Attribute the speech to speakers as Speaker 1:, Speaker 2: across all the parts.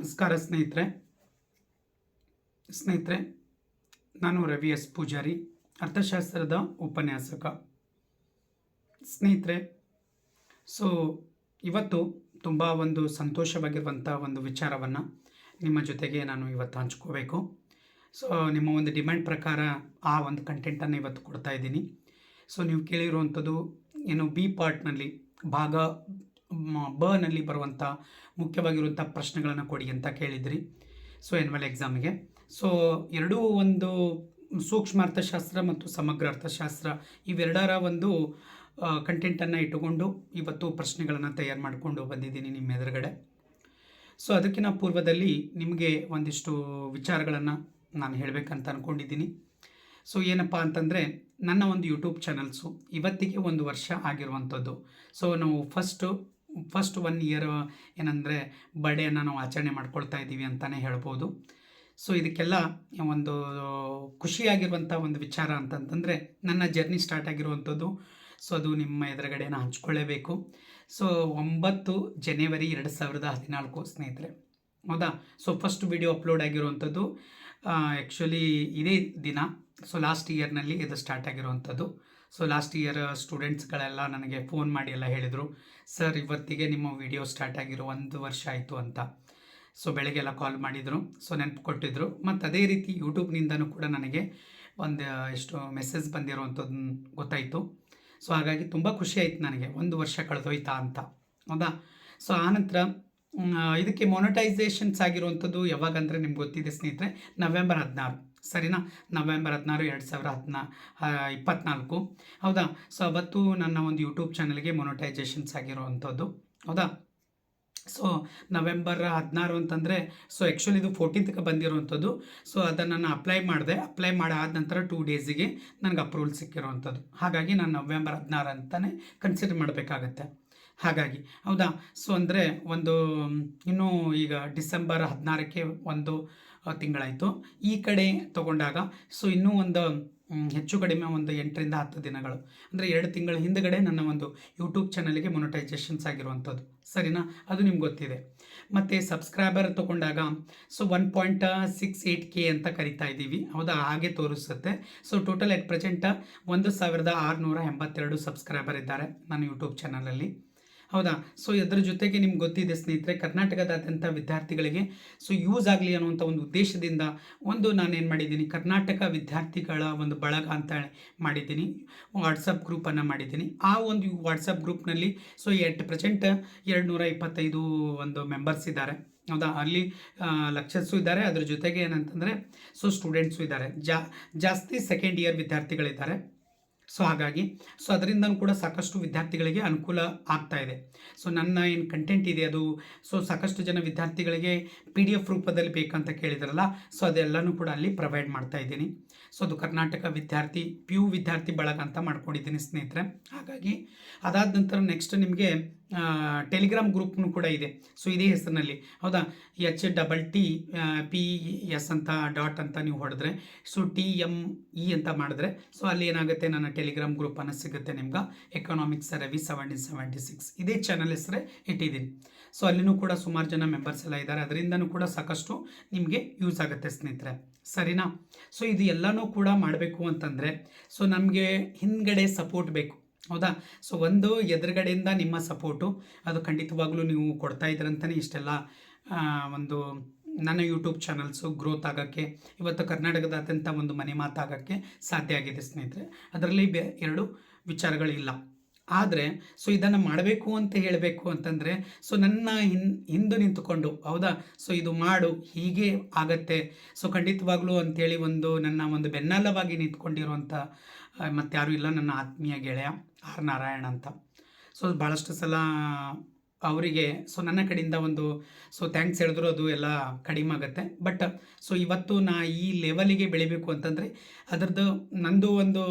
Speaker 1: ನಮಸ್ಕಾರ ಸ್ನೇಹಿತರೆ. ಸ್ನೇಹಿತರೆ, ನಾನು ರವಿ ಎಸ್ ಪೂಜಾರಿ, ಅರ್ಥಶಾಸ್ತ್ರದ ಉಪನ್ಯಾಸಕ. ಸ್ನೇಹಿತರೆ, ಸೊ ಇವತ್ತು ತುಂಬ ಒಂದು ಸಂತೋಷವಾಗಿರುವಂಥ ಒಂದು ವಿಚಾರವನ್ನು ನಿಮ್ಮ ಜೊತೆಗೆ ನಾನು ಇವತ್ತು ಹಂಚ್ಕೋಬೇಕು. ಸೊ ನಿಮ್ಮ ಒಂದು ಡಿಮ್ಯಾಂಡ್ ಪ್ರಕಾರ ಆ ಒಂದು ಕಂಟೆಂಟನ್ನು ಇವತ್ತು ಕೊಡ್ತಾ ಇದ್ದೀನಿ. ಸೊ ನೀವು ಕೇಳಿರುವಂಥದ್ದು, ಏನು ಬಿ ಪಾರ್ಟ್ನಲ್ಲಿ ಭಾಗ ಬನಲ್ಲಿ ಬರುವಂಥ ಮುಖ್ಯವಾಗಿರುವಂಥ ಪ್ರಶ್ನೆಗಳನ್ನು ಕೊಡಿ ಅಂತ ಕೇಳಿದ್ರಿ. ಸೊ ಎನ್ವಲ್ ಎಕ್ಸಾಮಿಗೆ ಸೊ ಎರಡೂ ಒಂದು ಸೂಕ್ಷ್ಮ ಅರ್ಥಶಾಸ್ತ್ರ ಮತ್ತು ಸಮಗ್ರ ಅರ್ಥಶಾಸ್ತ್ರ ಇವೆರಡರ ಒಂದು ಕಂಟೆಂಟನ್ನು ಇಟ್ಟುಕೊಂಡು ಇವತ್ತು ಪ್ರಶ್ನೆಗಳನ್ನು ತಯಾರು ಮಾಡಿಕೊಂಡು ಬಂದಿದ್ದೀನಿ ನಿಮ್ಮ ಎದುರುಗಡೆ. ಸೊ ಅದಕ್ಕಿಂತ ಪೂರ್ವದಲ್ಲಿ ನಿಮಗೆ ಒಂದಿಷ್ಟು ವಿಚಾರಗಳನ್ನು ನಾನು ಹೇಳಬೇಕಂತ ಅಂದ್ಕೊಂಡಿದ್ದೀನಿ ಸೊ ಏನಪ್ಪ ಅಂತಂದರೆ, ನನ್ನ ಒಂದು ಯೂಟ್ಯೂಬ್ ಚಾನಲ್ಸು ಇವತ್ತಿಗೆ ಒಂದು ವರ್ಷ ಆಗಿರುವಂಥದ್ದು. ಸೊ ನಾವು ಫಸ್ಟು ಫಸ್ಟ್ ಒನ್ ಇಯರ್ ಏನಂದರೆ ಬರ್ಡೇನ ನಾವು ಆಚರಣೆ ಮಾಡ್ಕೊಳ್ತಾ ಇದ್ದೀವಿ ಅಂತಲೇ ಹೇಳ್ಬೋದು. ಸೊ ಇದಕ್ಕೆಲ್ಲ ಒಂದು ಖುಷಿಯಾಗಿರುವಂಥ ಒಂದು ವಿಚಾರ ಅಂತಂತಂದರೆ ನನ್ನ ಜರ್ನಿ ಸ್ಟಾರ್ಟ್ ಆಗಿರುವಂಥದ್ದು. ಸೊ ಅದು ನಿಮ್ಮ ಎದುರುಗಡೆನ ಹಂಚ್ಕೊಳ್ಳೇಬೇಕು. ಸೊ ಒಂಬತ್ತು ಜನವರಿ ಎರಡು ಸಾವಿರದ ಹದಿನಾಲ್ಕು ಸ್ನೇಹಿತರೆ. ಹೌದಾ? ಸೊ ಫಸ್ಟ್ ವಿಡಿಯೋ ಅಪ್ಲೋಡ್ ಆಗಿರುವಂಥದ್ದು. ಆ್ಯಕ್ಚುಲಿ ಇದೇ ದಿನ. ಸೊ ಲಾಸ್ಟ್ ಇಯರ್ನಲ್ಲಿ ಇದು ಸ್ಟಾರ್ಟ್ ಆಗಿರುವಂಥದ್ದು. ಸೊ ಲಾಸ್ಟ್ ಇಯರ್ ಸ್ಟೂಡೆಂಟ್ಸ್ಗಳೆಲ್ಲ ನನಗೆ ಫೋನ್ ಮಾಡಿ ಎಲ್ಲ ಹೇಳಿದರು ಸರ್ ಇವತ್ತಿಗೆ ನಿಮ್ಮ ವಿಡಿಯೋ ಸ್ಟಾರ್ಟ್ ಆಗಿರೋ ಒಂದು ವರ್ಷ ಆಯಿತು ಅಂತ. ಸೊ ಬೆಳಗ್ಗೆಲ್ಲ ಕಾಲ್ ಮಾಡಿದರು ಸೊ ನೆನಪು ಕೊಟ್ಟಿದ್ದರು ಮತ್ತು ಅದೇ ರೀತಿ ಯೂಟ್ಯೂಬ್ನಿಂದನೂ ಕೂಡ ನನಗೆ ಒಂದು ಎಷ್ಟು ಮೆಸೇಜ್ ಬಂದಿರುವಂಥದ್ದು ಗೊತ್ತಾಯಿತು. ಸೊ ಹಾಗಾಗಿ ತುಂಬ ಖುಷಿ ಆಯಿತು ನನಗೆ, ಒಂದು ವರ್ಷ ಕಳೆದೋಯ್ತಾ ಅಂತ. ಹೌದಾ? ಸೊ ಆನಂತರ ಇದಕ್ಕೆ ಮೊನಟೈಸೇಷನ್ಸ್ ಆಗಿರುವಂಥದ್ದು ಯಾವಾಗಂದರೆ ನಿಮ್ಗೆ ಗೊತ್ತಿದೆ ಸ್ನೇಹಿತರೆ ನವೆಂಬರ್ ಹದಿನಾರು. ಸರಿನಾ? ನವೆಂಬರ್ ಹದಿನಾರು, ಎರಡು ಸಾವಿರ ಹದಿನಾ ಇಪ್ಪತ್ನಾಲ್ಕು. ಹೌದಾ? ಸೊ ಅವತ್ತು ನನ್ನ ಒಂದು ಯೂಟ್ಯೂಬ್ ಚಾನಲ್ಗೆ ಮೊನಟೈಸೇಷನ್ಸ್ ಆಗಿರುವಂಥದ್ದು. ಹೌದಾ? ಸೊ ನವೆಂಬರ್ ಹದಿನಾರು ಅಂತಂದರೆ ಸೊ ಆ್ಯಕ್ಚುಲಿ ಇದು ಫೋರ್ಟೀನ್ತ್ಗೆ ಬಂದಿರುವಂಥದ್ದು. ಸೊ ಅದನ್ನು ನಾನು ಅಪ್ಲೈ ಮಾಡಿದೆ. ಅಪ್ಲೈ ಮಾಡಾದ ನಂತರ ಟೂ ಡೇಸಿಗೆ ನನಗೆ ಅಪ್ರೂವಲ್ ಸಿಕ್ಕಿರುವಂಥದ್ದು. ಹಾಗಾಗಿ ನಾನು ನವೆಂಬರ್ ಹದಿನಾರು ಅಂತಲೇ ಕನ್ಸಿಡರ್ ಮಾಡಬೇಕಾಗತ್ತೆ. ಹಾಗಾಗಿ, ಹೌದಾ? ಸೊ ಅಂದರೆ ಒಂದು, ಇನ್ನೂ ಈಗ ಡಿಸೆಂಬರ್ ಹದಿನಾರಕ್ಕೆ ಒಂದು ತಿಂಗಳಾಯಿತು. ಈ ಕಡೆ ತಗೊಂಡಾಗ, ಸೊ ಇನ್ನೂ ಒಂದು ಹೆಚ್ಚು ಕಡಿಮೆ ಒಂದು ಎಂಟರಿಂದ ಹತ್ತು ದಿನಗಳು. ಅಂದರೆ ಎರಡು ತಿಂಗಳ ಹಿಂದಗಡೆ ನನ್ನ ಒಂದು ಯೂಟ್ಯೂಬ್ ಚಾನಲ್ಗೆ ಮೊನಟೈಸೇಷನ್ಸ್ ಆಗಿರುವಂಥದ್ದು. ಸರಿನಾ? ಅದು ನಿಮ್ಗೆ ಗೊತ್ತಿದೆ. ಮತ್ತು ಸಬ್ಸ್ಕ್ರೈಬರ್ ತೊಗೊಂಡಾಗ, so one point six eight K ಅಂತ ಕರಿತಾ ಇದ್ದೀವಿ. ಹೌದಾ? ಹಾಗೆ ತೋರಿಸುತ್ತೆ. ಸೊ ಟೋಟಲ್ ಎಟ್ ಪ್ರೆಸೆಂಟ್ ಒಂದು ಸಾವಿರದ ಆರುನೂರ ಎಂಬತ್ತೆರಡು ಸಬ್ಸ್ಕ್ರೈಬರ್ ಇದ್ದಾರೆ ನನ್ನ ಯೂಟ್ಯೂಬ್ ಚಾನಲಲ್ಲಿ ಹೌದಾ? ಸೊ ಇದರ ಜೊತೆಗೆ ನಿಮ್ಗೆ ಗೊತ್ತಿದೆ ಸ್ನೇಹಿತರೆ, ಕರ್ನಾಟಕದಾದ್ಯಂತ ವಿದ್ಯಾರ್ಥಿಗಳಿಗೆ ಸೊ ಯೂಸ್ ಆಗಲಿ ಅನ್ನುವಂಥ ಒಂದು ಉದ್ದೇಶದಿಂದ ಒಂದು ನಾನೇನು ಮಾಡಿದ್ದೀನಿ, ಕರ್ನಾಟಕ ವಿದ್ಯಾರ್ಥಿಗಳ ಒಂದು ಬಳಗ ಅಂತ ಮಾಡಿದ್ದೀನಿ ವಾಟ್ಸಪ್ ಗ್ರೂಪನ್ನು ಮಾಡಿದ್ದೀನಿ. ಆ ಒಂದು ವಾಟ್ಸಪ್ ಗ್ರೂಪ್ನಲ್ಲಿ ಸೊ ಎಟ್ ಪ್ರೆಸೆಂಟ್ ಎರಡು ನೂರ ಇಪ್ಪತ್ತೈದು ಒಂದು ಮೆಂಬರ್ಸ್ ಇದ್ದಾರೆ. ಹೌದಾ? ಅಲ್ಲಿ ಲಕ್ಷರ್ಸು ಇದ್ದಾರೆ. ಅದ್ರ ಜೊತೆಗೆ ಏನಂತಂದರೆ ಸೊ ಸ್ಟೂಡೆಂಟ್ಸು ಇದ್ದಾರೆ. ಜಾ, ಜಾಸ್ತಿ ಸೆಕೆಂಡ್ ಇಯರ್ ವಿದ್ಯಾರ್ಥಿಗಳಿದ್ದಾರೆ. ಸೊ ಹಾಗಾಗಿ ಸೊ ಅದರಿಂದನೂ ಕೂಡ ಸಾಕಷ್ಟು ವಿದ್ಯಾರ್ಥಿಗಳಿಗೆ ಅನುಕೂಲ ಆಗ್ತಾ ಇದೆ. ಸೊ ನನ್ನ ಏನು ಕಂಟೆಂಟ್ ಇದೆ ಅದು ಸೊ ಸಾಕಷ್ಟು ಜನ ವಿದ್ಯಾರ್ಥಿಗಳಿಗೆ ಪಿ ಡಿ ಎಫ್ ರೂಪದಲ್ಲಿ ಬೇಕಂತ ಕೇಳಿದ್ರಲ್ಲ ಸೊ ಅದೆಲ್ಲನೂ ಕೂಡ ಅಲ್ಲಿ ಪ್ರೊವೈಡ್ ಮಾಡ್ತಾ ಇದ್ದೀನಿ. ಸೊ ಅದು ಕರ್ನಾಟಕ ವಿದ್ಯಾರ್ಥಿ ಪಿ ಯು ವಿದ್ಯಾರ್ಥಿ ಬಳಗ ಅಂತ ಮಾಡ್ಕೊಂಡಿದ್ದೀನಿ ಸ್ನೇಹಿತರೆ. ಹಾಗಾಗಿ, ಅದಾದ ನಂತರ ನೆಕ್ಸ್ಟ್ ನಿಮಗೆ ಟೆಲಿಗ್ರಾಮ್ ಗ್ರೂಪ್ನು ಕೂಡ ಇದೆ. ಸೊ ಇದೇ ಹೆಸರಿನಲ್ಲಿ. ಹೌದಾ? H double T P S ಅಂತ ಡಾಟ್ ಅಂತ ನೀವು ಹೊಡೆದ್ರೆ ಸೊ ಟಿ ಎಂ ಇ ಅಂತ ಮಾಡಿದ್ರೆ ಸೊ ಅಲ್ಲಿ ಏನಾಗುತ್ತೆ? ನನ್ನ ಟೆಲಿಗ್ರಾಮ್ ಗ್ರೂಪನ್ನು ಸಿಗುತ್ತೆ ನಿಮ್ಗೆ. Economics Ravi seventeen seventy six ಇದೇ ಚಾನಲ್ ಹೆಸರೇ ಇಟ್ಟಿದ್ದೀನಿ. ಸೊ ಅಲ್ಲಿನೂ ಕೂಡ ಸುಮಾರು ಜನ ಮೆಂಬರ್ಸ್ ಎಲ್ಲ ಇದ್ದಾರೆ ಅದರಿಂದನೂ ಕೂಡ ಸಾಕಷ್ಟು ನಿಮಗೆ ಯೂಸ್ ಆಗುತ್ತೆ ಸ್ನೇಹಿತರೆ. ಸರಿನಾ? ಸೊ ಇದು ಎಲ್ಲನೂ ಕೂಡ ಮಾಡಬೇಕು ಅಂತಂದರೆ ಸೊ ನಮಗೆ ಹಿಂದ್ಗಡೆ ಸಪೋರ್ಟ್ ಬೇಕು. ಹೌದಾ? ಸೊ ಒಂದು ಎದುರುಗಡೆಯಿಂದ ನಿಮ್ಮ ಸಪೋರ್ಟು ಅದು ಖಂಡಿತವಾಗ್ಲೂ ನೀವು ಕೊಡ್ತಾ ಇದ್ದೀರಂತಲೇ ಇಷ್ಟೆಲ್ಲ ಒಂದು ನನ್ನ ಯೂಟ್ಯೂಬ್ ಚಾನಲ್ಸು ಗ್ರೋತ್ ಆಗೋಕ್ಕೆ, ಇವತ್ತು ಕರ್ನಾಟಕದಾದ್ಯಂತ ಒಂದು ಮನೆ ಮಾತಾಗೋಕ್ಕೆ ಸಾಧ್ಯ ಆಗಿದೆ ಸ್ನೇಹಿತರೆ. ಅದರಲ್ಲಿ ಬೆ, ಎರಡು ವಿಚಾರಗಳಿಲ್ಲ. ಆದರೆ ಸೊ ಇದನ್ನು ಮಾಡಬೇಕು ಅಂತ ಹೇಳಬೇಕು ಅಂತಂದರೆ ಸೊ ನನ್ನ ಹಿನ್, ಹಿಂದೆ ನಿಂತುಕೊಂಡು, ಹೌದಾ? ಸೊ ಇದು ಮಾಡು, ಹೀಗೆ ಆಗತ್ತೆ. ಸೊ ಖಂಡಿತವಾಗ್ಲೂ ಅಂಥೇಳಿ ಒಂದು ನನ್ನ ಒಂದು ಬೆನ್ನಲ್ಲವಾಗಿ ನಿಂತ್ಕೊಂಡಿರುವಂಥ ಮತ್ತು ಯಾರೂ ಇಲ್ಲ ನನ್ನ ಆತ್ಮೀಯ ಗೆಳೆಯ ಆರ್ ನಾರಾಯಣ ಅಂತ. ಸೊ ಭಾಳಷ್ಟು ಸಲ ಅವರಿಗೆ ಸೊ ನನ್ನ ಕಡೆಯಿಂದ ಒಂದು ಸೊ ಥ್ಯಾಂಕ್ಸ್ ಹೇಳಿದ್ರು ಅದು ಎಲ್ಲ ಕಡಿಮೆ ಆಗುತ್ತೆ. ಬಟ್ ಸೊ ಇವತ್ತು ನಾ ಈ ಲೆವೆಲಿಗೆ ಬೆಳಿಬೇಕು ಅಂತಂದರೆ, ಅದರದ್ದು ನಂದು ಒಂದು,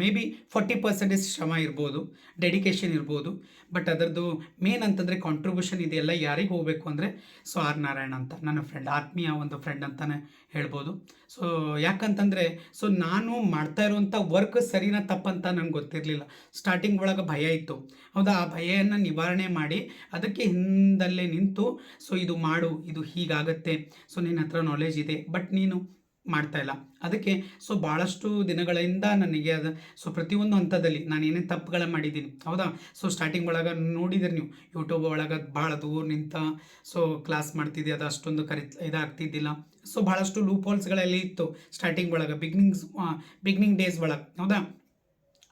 Speaker 1: ಮೇ ಬಿ ಫಾರ್ಟಿ ಪರ್ಸೆಂಟೇಜ್ ಶ್ರಮ ಇರ್ಬೋದು ಡೆಡಿಕೇಶನ್ ಇರ್ಬೋದು. ಬಟ್ ಅದರದ್ದು ಮೇನ್ ಅಂತಂದರೆ ಕಾಂಟ್ರಿಬ್ಯೂಷನ್ ಇದೆಲ್ಲ ಯಾರಿಗೆ ಹೋಗಬೇಕು ಅಂದರೆ ಸೊ ಆರ್ ನಾರಾಯಣ ಅಂತ, ನನ್ನ ಫ್ರೆಂಡ್ ಆತ್ಮೀಯ ಒಂದು ಫ್ರೆಂಡ್ ಅಂತಲೇ ಹೇಳ್ಬೋದು. ಸೊ ಯಾಕಂತಂದರೆ ಸೊ ನಾನು ಮಾಡ್ತಾ ಇರುವಂಥ ವರ್ಕ್ ಸರಿನ ತಪ್ಪಂತ ನನಗೆ ಗೊತ್ತಿರಲಿಲ್ಲ. ಸ್ಟಾರ್ಟಿಂಗ್ ಒಳಗೆ ಭಯ ಇತ್ತು. ಹೌದಾ? ಆ ಭಯನ ನಿವಾರಣೆ ಮಾಡಿ ಅದಕ್ಕೆ ಹಿಂದಲ್ಲೇ ನಿಂತು, ಸೊ, ಇದು ಮಾಡು, ಇದು ಹೀಗಾಗತ್ತೆ. ಸೊ, ನಿನ್ನ ಹತ್ರ ನಾಲೆಜ್ ಇದೆ ಬಟ್ ನೀನು ಮಾಡ್ತಾ ಇಲ್ಲ. ಅದಕ್ಕೆ, ಸೊ ಭಾಳಷ್ಟು ದಿನಗಳಿಂದ ನನಗೆ ಅದು, ಸೊ, ಪ್ರತಿಯೊಂದು ಹಂತದಲ್ಲಿ ನಾನು ಏನೇನು ತಪ್ಪುಗಳ ಮಾಡಿದ್ದೀನಿ. ಹೌದಾ? ಸೊ ಸ್ಟಾರ್ಟಿಂಗ್ ಒಳಗೆ ನೋಡಿದ್ರಿ ನೀವು ಯೂಟ್ಯೂಬ್ ಒಳಗೆ ಭಾಳ ದೂರ ನಿಂತ, ಸೊ ಕ್ಲಾಸ್ ಮಾಡ್ತಿದ್ದೆ, ಅದು ಅಷ್ಟೊಂದು ಕರಿ, ಇದಾಗ್ತಿದ್ದಿಲ್ಲ. ಸೊ ಭಾಳಷ್ಟು ಲೂಪ್ ಹೋಲ್ಸ್ಗಳಲ್ಲಿ ಇತ್ತು ಸ್ಟಾರ್ಟಿಂಗ್ ಒಳಗೆ ಬಿಗ್ನಿಂಗ್ಸ್ ಬಿಗ್ನಿಂಗ್ ಡೇಸ್ ಒಳಗೆ. ಹೌದಾ?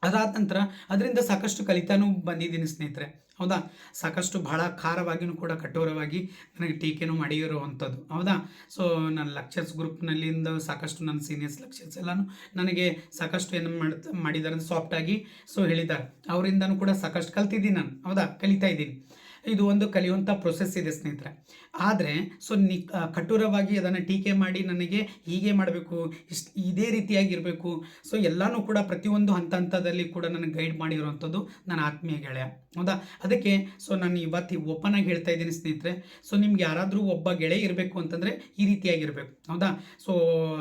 Speaker 1: ಅದಾದ ನಂತರ, ಅದರಿಂದ ಸಾಕಷ್ಟು ಕಲಿತಾನೂ ಬಂದಿದ್ದೀನಿ ಸ್ನೇಹಿತರೆ. ಹೌದಾ? ಸಾಕಷ್ಟು ಭಾಳ ಖಾರವಾಗಿಯೂ ಕೂಡ ಕಠೋರವಾಗಿ ನನಗೆ ಟೀಕೆನೂ ಮಾಡಿರುವಂಥದ್ದು. ಹೌದಾ? ಸೊ ನನ್ನ ಲೆಕ್ಚರ್ಸ್ ಗ್ರೂಪ್ನಲ್ಲಿಂದ ಸಾಕಷ್ಟು ನನ್ನ ಸೀನಿಯರ್ಸ್ ಲೆಕ್ಚರ್ಸ್ ಎಲ್ಲನೂ ನನಗೆ ಸಾಕಷ್ಟು ಏನು ಮಾಡ್ತಾ, ಮಾಡಿದ್ದಾರೆ ಸಾಫ್ಟಾಗಿ ಸೊ ಹೇಳಿದ್ದಾರೆ. ಅವರಿಂದನೂ ಕೂಡ ಸಾಕಷ್ಟು ಕಲ್ತಿದ್ದೀನಿ ನಾನು. ಹೌದಾ? ಕಲಿತಾ ಇದ್ದೀನಿ. ಇದು ಒಂದು ಕಲಿಯುವಂಥ ಪ್ರೊಸೆಸ್ ಇದೆ ಸ್ನೇಹಿತರೆ. ಆದರೆ, ಸೊ ನಿ ಕಠೋರವಾಗಿ ಅದನ್ನು ಟೀಕೆ ಮಾಡಿ ನನಗೆ ಹೀಗೆ ಮಾಡಬೇಕು, ಇಷ್ಟು, ಇದೇ ರೀತಿಯಾಗಿರಬೇಕು. ಸೊ ಎಲ್ಲನೂ ಕೂಡ ಪ್ರತಿಯೊಂದು ಹಂತ ಹಂತದಲ್ಲಿ ಕೂಡ ನನಗೆ ಗೈಡ್ ಮಾಡಿರುವಂಥದ್ದು ನನ್ನ ಆತ್ಮೀಯ ಗೆಳೆಯ. ಹೌದಾ? ಅದಕ್ಕೆ, ಸೊ ನಾನು ಇವತ್ತು ಓಪನ್ ಆಗಿ ಹೇಳ್ತಾ ಇದ್ದೀನಿ ಸ್ನೇಹಿತರೆ, ಸೊ ನಿಮ್ಗೆ ಯಾರಾದರೂ ಒಬ್ಬ ಗೆಳೆ ಇರಬೇಕು ಅಂತಂದರೆ ಈ ರೀತಿಯಾಗಿರಬೇಕು. ಹೌದಾ? ಸೊ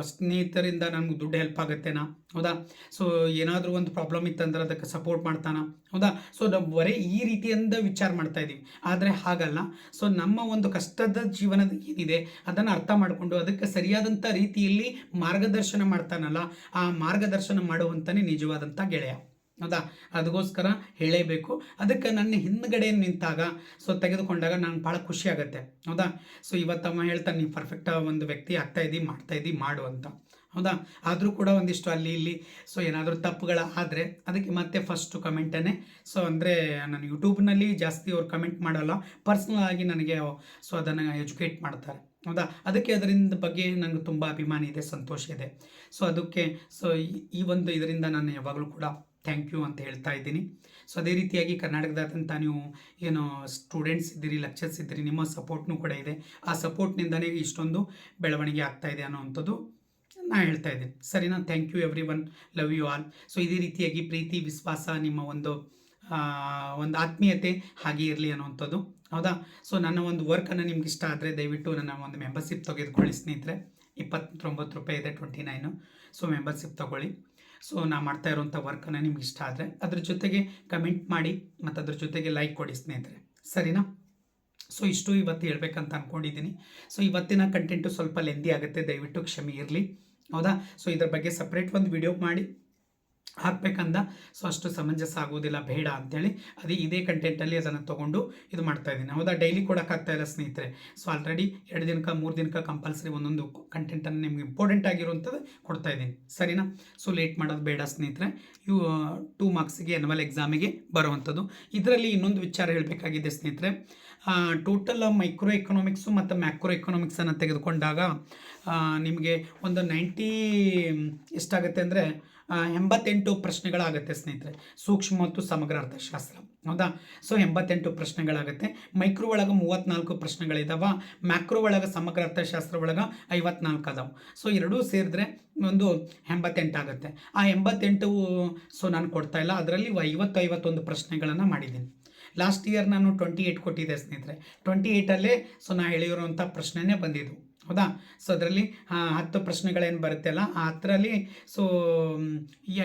Speaker 1: ಸ್ನೇಹಿತರಿಂದ ನನಗೆ ದುಡ್ಡು ಹೆಲ್ಪ್ ಆಗುತ್ತೆನಾ? ಹೌದಾ? ಸೊ ಏನಾದರೂ ಒಂದು ಪ್ರಾಬ್ಲಮ್ ಇತ್ತಂದ್ರೆ ಅದಕ್ಕೆ ಸಪೋರ್ಟ್ ಮಾಡ್ತಾನ? ಹೌದಾ? ಸೊ ನಾವು ಬರೀ ಈ ರೀತಿಯಿಂದ ವಿಚಾರ ಮಾಡ್ತಾ ಇದ್ದೀವಿ. ಆದರೆ ಹಾಗಲ್ಲ. ಸೊ ನಮ್ಮ ಒಂದು ಕಷ್ಟದ ಜೀವನದ ಏನಿದೆ ಅದನ್ನು ಅರ್ಥ ಮಾಡಿಕೊಂಡು ಅದಕ್ಕೆ ಸರಿಯಾದಂಥ ರೀತಿಯಲ್ಲಿ ಮಾರ್ಗದರ್ಶನ ಮಾಡ್ತಾನಲ್ಲ, ಆ ಮಾರ್ಗದರ್ಶನ ಮಾಡುವಂತನೇ ನಿಜವಾದಂಥ ಗೆಳೆಯ. ಹೌದಾ? ಅದಕ್ಕೋಸ್ಕರ ಹೇಳೇಬೇಕು. ಅದಕ್ಕೆ ನನ್ನ ಹಿಂದ್ಗಡೆ ನಿಂತಾಗ, ಸೊ ತೆಗೆದುಕೊಂಡಾಗ ನಂಗೆ ಭಾಳ ಖುಷಿ ಆಗುತ್ತೆ. ಹೌದಾ? ಸೊ ಇವತ್ತಮ್ಮ ಹೇಳ್ತಾನೆ ನೀವು ಪರ್ಫೆಕ್ಟ್ ಒಂದು ವ್ಯಕ್ತಿ ಆಗ್ತಾ ಇದ್ದೀವಿ ಮಾಡ್ತಾ ಮಾಡು ಅಂತ. ಹೌದಾ? ಆದರೂ ಕೂಡ ಒಂದಿಷ್ಟು ಅಲ್ಲಿ ಇಲ್ಲಿ ಸೊ ಏನಾದರೂ ತಪ್ಪುಗಳ ಆದರೆ ಅದಕ್ಕೆ ಮತ್ತೆ ಫಸ್ಟು ಕಮೆಂಟನ್ನೇ ಸೊ ಅಂದರೆ ನಾನು ಯೂಟ್ಯೂಬ್ನಲ್ಲಿ ಜಾಸ್ತಿ ಅವ್ರು ಕಮೆಂಟ್ ಮಾಡಲ್ಲ. ಪರ್ಸ್ನಲ್ ಆಗಿ ನನಗೆ ಸೊ ಅದನ್ನು ಎಜುಕೇಟ್ ಮಾಡ್ತಾರೆ. ಹೌದಾ? ಅದಕ್ಕೆ ಅದರಿಂದ ಬಗ್ಗೆ ನನಗೆ ತುಂಬ ಅಭಿಮಾನ ಇದೆ, ಸಂತೋಷ ಇದೆ. ಸೊ ಅದಕ್ಕೆ ಸೊ ಈ- ಒಂದು ಇದರಿಂದ ನಾನು ಯಾವಾಗಲೂ ಕೂಡ ಥ್ಯಾಂಕ್ ಯು ಅಂತ ಹೇಳ್ತಾ ಇದ್ದೀನಿ. ಸೊ ಅದೇ ರೀತಿಯಾಗಿ ಕರ್ನಾಟಕದಾದ್ಯಂತ ನೀವು ಏನು ಸ್ಟೂಡೆಂಟ್ಸ್ ಇದ್ದೀರಿ ಲೆಕ್ಚರ್ಸ್ ಇದ್ದೀರಿ, ನಿಮ್ಮ ಸಪೋರ್ಟ್ನೂ ಕೂಡ ಇದೆ. ಆ ಸಪೋರ್ಟ್ನಿಂದನೇ ಇಷ್ಟೊಂದು ಬೆಳವಣಿಗೆ ಆಗ್ತಾ ಇದೆ ಅನ್ನೋವಂಥದ್ದು ನಾ ಹೇಳ್ತಾ ಇದ್ದೀನಿ. ಸರಿನಾ? Thank you everyone love you all so ಇದೇ ರೀತಿಯಾಗಿ ಪ್ರೀತಿ, ವಿಶ್ವಾಸ ನಿಮ್ಮ ಒಂದು ಒಂದು ಆತ್ಮೀಯತೆ ಹಾಗೆ ಇರಲಿ ಅನ್ನೋವಂಥದ್ದು. ಹೌದಾ? ಸೊ ನನ್ನ ಒಂದು ವರ್ಕನ್ನು ನಿಮ್ಗೆ ಇಷ್ಟ ಆದರೆ ದಯವಿಟ್ಟು ನನ್ನ ಒಂದು ಮೆಂಬರ್ಶಿಪ್ ತೆಗೆದುಕೊಳ್ಳಿ, ಸ್ನೇಹಿತರೆ. ಇಪ್ಪತ್ತೊಂಬತ್ತು ರೂಪಾಯಿ ಇದೆ ಟ್ವೆಂಟಿ ನೈನು ಸೊ ಮೆಂಬರ್ಶಿಪ್ ತೊಗೊಳ್ಳಿ. ಸೊ ನಾ ಮಾಡ್ತಾ ಇರುವಂಥ ವರ್ಕನ್ನು ನಿಮ್ಗೆ ಇಷ್ಟ ಆದರೆ, ಅದ್ರ ಜೊತೆಗೆ ಕಮೆಂಟ್ ಮಾಡಿ ಮತ್ತು ಅದ್ರ ಜೊತೆಗೆ ಲೈಕ್ ಕೊಡಿ, ಸ್ನೇಹಿತರೆ. ಸರಿನಾ? ಸೊ ಇಷ್ಟು ಇವತ್ತು ಹೇಳ್ಬೇಕಂತ ಅಂದ್ಕೊಂಡಿದ್ದೀನಿ ಸೊ ಇವತ್ತಿನ ಕಂಟೆಂಟು ಸ್ವಲ್ಪ ಲೆಂದಿ ಆಗುತ್ತೆ. ದಯವಿಟ್ಟು ಕ್ಷಮೆ ಇರಲಿ. ಹೌದಾ? ಸೊ ಇದ್ರ ಬಗ್ಗೆ ಸಪ್ರೇಟ್ ಒಂದು ವಿಡಿಯೋ ಮಾಡಿ ಹಾಕ್ಬೇಕಂದ. ಸೊ ಅಷ್ಟು ಸಮಂಜಸ ಆಗೋದಿಲ್ಲ. ಬೇಡ ಅಂತೇಳಿ. ಅದೇ ಇದೇ ಕಂಟೆಂಟಲ್ಲಿ ಅದನ್ನು ತೊಗೊಂಡು ಇದು ಮಾಡ್ತಾ ಇದ್ದೀನಿ. ಹೌದಾ? ಡೈಲಿ ಕೊಡೋಕ್ಕಾಗ್ತಾ ಇಲ್ಲ ಸ್ನೇಹಿತರೆ. ಸೊ ಆಲ್ರೆಡಿ ಎರಡು ದಿನಕ್ಕೆ, ಮೂರು ದಿನಕ್ಕೆ ಕಂಪಲ್ಸರಿ ಒಂದೊಂದು ಕಂಟೆಂಟನ್ನು ನಿಮ್ಗೆ ಇಂಪಾರ್ಟೆಂಟ್ ಆಗಿರುವಂಥದ್ದು ಕೊಡ್ತಾ ಇದ್ದೀನಿ. ಸರಿನಾ? ಸೊ ಲೇಟ್ ಮಾಡೋದು ಬೇಡ ಸ್ನೇಹಿತರೆ. ಇವು ಟೂ ಮಾರ್ಕ್ಸಿಗೆ ಎನ್ವಲ್ ಎಕ್ಸಾಮಿಗೆ ಬರುವಂಥದ್ದು. ಇದರಲ್ಲಿ ಇನ್ನೊಂದು ವಿಚಾರ ಹೇಳಬೇಕಾಗಿದೆ ಸ್ನೇಹಿತರೆ. ಟೋಟಲ್ ಮೈಕ್ರೋ ಎಕನಾಮಿಕ್ಸು ಮತ್ತು ಮ್ಯಾಕ್ರೋ ಎಕನಾಮಿಕ್ಸನ್ನು ತೆಗೆದುಕೊಂಡಾಗ ನಿಮಗೆ ಒಂದು ನೈಂಟಿ ಎಷ್ಟಾಗುತ್ತೆ ಅಂದರೆ ಎಂಬತ್ತೆಂಟು ಪ್ರಶ್ನೆಗಳಾಗುತ್ತೆ ಸ್ನೇಹಿತರೆ. ಸೂಕ್ಷ್ಮ ಮತ್ತು ಸಮಗ್ರ ಅರ್ಥಶಾಸ್ತ್ರ. ಹೌದಾ? ಸೊ ಎಂಬತ್ತೆಂಟು ಪ್ರಶ್ನೆಗಳಾಗುತ್ತೆ. ಮೈಕ್ರೋ ಒಳಗೆ ಮೂವತ್ತ್ನಾಲ್ಕು ಪ್ರಶ್ನೆಗಳಿದಾವ. ಮ್ಯಾಕ್ರೋ ಒಳಗೆ ಸಮಗ್ರ ಅರ್ಥಶಾಸ್ತ್ರ ಒಳಗೆ ಐವತ್ನಾಲ್ಕು ಅದಾವೆ. ಸೊ ಎರಡೂ ಸೇರಿದ್ರೆ ಒಂದು ಎಂಬತ್ತೆಂಟು ಆಗುತ್ತೆ. ಆ ಎಂಬತ್ತೆಂಟು ಸೊ ನಾನು ಕೊಡ್ತಾ ಇಲ್ಲ. ಅದರಲ್ಲಿ ಐವತ್ತು ಐವತ್ತೊಂದು ಪ್ರಶ್ನೆಗಳನ್ನು ಮಾಡಿದ್ದೀನಿ. ಲಾಸ್ಟ್ ಇಯರ್ ನಾನು ಟ್ವೆಂಟಿ ಏಯ್ಟ್ ಕೊಟ್ಟಿದ್ದೆ ಸ್ನೇಹಿತರೆ. ಟ್ವೆಂಟಿ ಏಯ್ಟಲ್ಲೇ ಸೊ ನಾ ಹೇಳಿರುವಂಥ ಪ್ರಶ್ನೆನೇ ಬಂದಿದ್ದು. ಹೌದಾ? ಸೊ ಅದರಲ್ಲಿ ಹತ್ತು ಪ್ರಶ್ನೆಗಳೇನು ಬರುತ್ತಲ್ಲ, ಆ ಹತ್ತರಲ್ಲಿ ಸೊ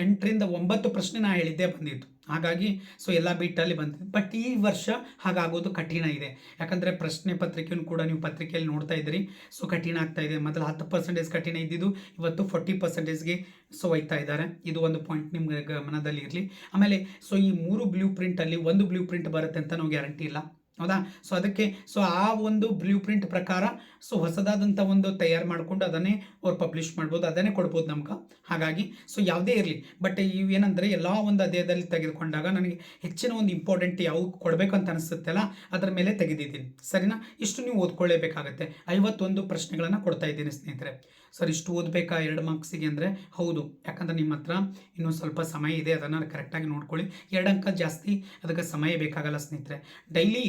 Speaker 1: ಎಂಟರಿಂದ ಒಂಬತ್ತು ಪ್ರಶ್ನೆ ನಾ ಹೇಳಿದ್ದೇ ಬಂದಿತ್ತು ಹಾಗಾಗಿ ಸೊ ಎಲ್ಲ ಬಿಟ್ಟಲ್ಲಿ ಬಂತು ಬಟ್ ಈ ವರ್ಷ ಹಾಗಾಗೋದು ಕಠಿಣ ಇದೆ. ಯಾಕಂದರೆ ಪ್ರಶ್ನೆ ಪತ್ರಿಕೆಯನ್ನು ಕೂಡ ನೀವು ಪತ್ರಿಕೆಯಲ್ಲಿ ನೋಡ್ತಾ ಇದ್ದೀರಿ. ಸೊ ಕಠಿಣ ಆಗ್ತಾ ಇದೆ. ಮೊದಲು ಹತ್ತು ಪರ್ಸೆಂಟೇಜ್ ಕಠಿಣ ಇದ್ದಿದ್ದು, ಇವತ್ತು ಫೋರ್ಟಿ ಪರ್ಸೆಂಟೇಜ್ಗೆ ಸೊ ಒಯ್ತಾ ಇದ್ದಾರೆ. ಇದು ಒಂದು ಪಾಯಿಂಟ್ ನಿಮಗೆ ಗಮನದಲ್ಲಿ ಇರಲಿ ಆಮೇಲೆ ಸೊ ಈ ಮೂರು ಬ್ಲೂ ಪ್ರಿಂಟಲ್ಲಿ ಒಂದು ಬ್ಲೂ ಪ್ರಿಂಟ್ ಬರುತ್ತೆ ಅಂತ ನಾವು ಗ್ಯಾರಂಟಿ ಇಲ್ಲ. ಹೌದಾ? ಸೊ ಅದಕ್ಕೆ ಸೊ ಆ ಒಂದು ಬ್ಲೂ ಪ್ರಿಂಟ್ ಪ್ರಕಾರ ಸೊ ಹೊಸದಾದಂಥ ಒಂದು ತಯಾರು ಮಾಡಿಕೊಂಡು ಅದನ್ನೇ ಅವ್ರು ಪಬ್ಲಿಷ್ ಮಾಡ್ಬೋದು, ಅದನ್ನೇ ಕೊಡ್ಬೋದು ನಮ್ಗೆ. ಹಾಗಾಗಿ ಸೊ ಯಾವುದೇ ಇರಲಿ ಬಟ್ ಇವೇನಂದರೆ ಎಲ್ಲ ಒಂದು ಅಧ್ಯಾಯದಲ್ಲಿ ತೆಗೆದುಕೊಂಡಾಗ ನನಗೆ ಹೆಚ್ಚಿನ ಒಂದು ಇಂಪಾರ್ಟೆಂಟ್ ಯಾವ ಕೊಡಬೇಕು ಅಂತ ಅನಿಸುತ್ತಲ್ಲ, ಅದರ ಮೇಲೆ ತೆಗೆದಿದ್ದೀನಿ. ಸರಿನಾ? ಇಷ್ಟು ನೀವು ಓದ್ಕೊಳ್ಳೇಬೇಕಾಗತ್ತೆ. ಐವತ್ತೊಂದು ಪ್ರಶ್ನೆಗಳನ್ನು ಕೊಡ್ತಾ ಇದ್ದೀನಿ ಸ್ನೇಹಿತರೆ. ಸರ್, ಇಷ್ಟು ಓದಬೇಕಾ ಎರಡು ಮಾರ್ಕ್ಸಿಗೆ ಅಂದರೆ? ಹೌದು. ಯಾಕಂದ್ರೆ ನಿಮ್ಮ ಹತ್ರ ಇನ್ನೂ ಸ್ವಲ್ಪ ಸಮಯ ಇದೆ, ಅದನ್ನು ಕರೆಕ್ಟಾಗಿ ನೋಡ್ಕೊಳ್ಳಿ. ಎರಡು ಅಂಕ ಜಾಸ್ತಿ, ಅದಕ್ಕೆ ಸಮಯ ಬೇಕಾಗಲ್ಲ ಸ್ನೇಹಿತರೆ. ಡೈಲಿ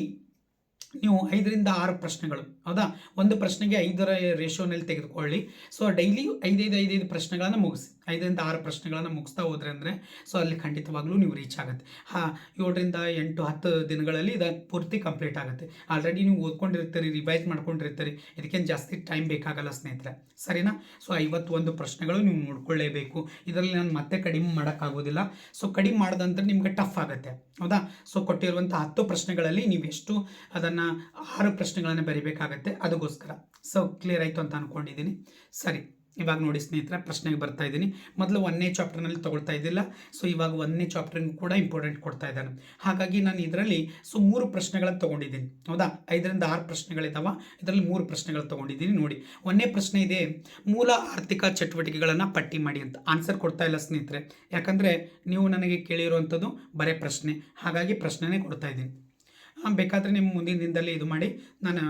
Speaker 1: ನೀವು ಐದರಿಂದ ಆರು ಪ್ರಶ್ನೆಗಳು, ಹೌದಾ? ಒಂದು ಪ್ರಶ್ನೆಗೆ ಐದರ ರೇಷೋನಲ್ಲಿ ತೆಗೆದುಕೊಳ್ಳಿ. ಸೊ ಡೈಲಿ ಐದೈದು ಐದೈದು ಪ್ರಶ್ನೆಗಳನ್ನು ಮುಗಿಸಿ. ಐದರಿಂದ ಆರು ಪ್ರಶ್ನೆಗಳನ್ನು ಮುಗಿಸ್ತಾ ಹೋದ್ರೆ ಅಂದರೆ ಸೊ ಅಲ್ಲಿ ಖಂಡಿತವಾಗ್ಲೂ ನೀವು ರೀಚ್ ಆಗುತ್ತೆ. ಹಾಂ, ಏಳರಿಂದ ಎಂಟು, ಹತ್ತು ದಿನಗಳಲ್ಲಿ ಇದು ಪೂರ್ತಿ ಕಂಪ್ಲೀಟ್ ಆಗುತ್ತೆ. ಆಲ್ರೆಡಿ ನೀವು ಓದ್ಕೊಂಡಿರ್ತೀರಿ ರಿವೈಸ್ ಮಾಡ್ಕೊಂಡಿರ್ತೀರಿ. ಇದಕ್ಕೇನು ಜಾಸ್ತಿ ಟೈಮ್ ಬೇಕಾಗಲ್ಲ ಸ್ನೇಹಿತರೆ. ಸರಿನಾ? ಸೊ ಐವತ್ತೊಂದು ಪ್ರಶ್ನೆಗಳು ನೀವು ನೋಡ್ಕೊಳ್ಳೇಬೇಕು. ಇದರಲ್ಲಿ ನಾನು ಮತ್ತೆ ಕಡಿಮೆ ಮಾಡೋಕ್ಕಾಗೋದಿಲ್ಲ. ಸೊ ಕಡಿಮೆ ಮಾಡಿದಂದ್ರೆ ನಿಮಗೆ ಟಫ್ ಆಗುತ್ತೆ. ಹೌದಾ? ಸೊ ಕೊಟ್ಟಿರುವಂಥ ಹತ್ತು ಪ್ರಶ್ನೆಗಳಲ್ಲಿ ನೀವು ಎಷ್ಟು ಅದನ್ನು ಆರು ಪ್ರಶ್ನೆಗಳನ್ನು ಬರಿಬೇಕಾಗತ್ತೆ. ಅದಕ್ಕೋಸ್ಕರ. ಸೊ ಕ್ಲಿಯರ್ ಆಯಿತು ಅಂತ ಅಂದ್ಕೊಂಡಿದ್ದೀನಿ ಸರಿ. ಇವಾಗ ನೋಡಿ ಸ್ನೇಹಿತರೆ, ಪ್ರಶ್ನೆಗೆ ಬರ್ತಾ ಇದ್ದೀನಿ. ಮೊದಲು ಒಂದನೇ ಚಾಪ್ಟರ್ನಲ್ಲಿ ತಗೊಳ್ತಾ ಇದ್ದಿಲ್ಲ. ಸೊ ಇವಾಗ ಒಂದನೇ ಚಾಪ್ಟರ್ಗೂ ಕೂಡ ಇಂಪಾರ್ಟೆಂಟ್ ಕೊಡ್ತಾ ಇದ್ದಾನೆ. ಹಾಗಾಗಿ ನಾನು ಇದರಲ್ಲಿ ಸೊ ಮೂರು ಪ್ರಶ್ನೆಗಳನ್ನು ತೊಗೊಂಡಿದ್ದೀನಿ. ಹೌದಾ? ಐದರಿಂದ ಆರು ಪ್ರಶ್ನೆಗಳಿದ್ದಾವೆ ಇದರಲ್ಲಿ ಮೂರು ಪ್ರಶ್ನೆಗಳು ತೊಗೊಂಡಿದ್ದೀನಿ. ನೋಡಿ. ಒಂದನೇ ಪ್ರಶ್ನೆ ಇದೆ, ಮೂಲ ಆರ್ಥಿಕ ಚಟುವಟಿಕೆಗಳನ್ನು ಪಟ್ಟಿ ಮಾಡಿ ಅಂತ. ಆನ್ಸರ್ ಕೊಡ್ತಾ ಇಲ್ಲ ಸ್ನೇಹಿತರೆ. ಯಾಕಂದರೆ ನೀವು ನನಗೆ ಕೇಳಿರುವಂಥದ್ದು ಬರೇ ಪ್ರಶ್ನೆ. ಹಾಗಾಗಿ ಪ್ರಶ್ನೆನೇ ಕೊಡ್ತಾ ಇದ್ದೀನಿ. ಬೇಕಾದರೆ ನಿಮ್ಮ ಮುಂದಿನ ದಿನದಲ್ಲಿ ಇದು ಮಾಡಿ. ನಾನು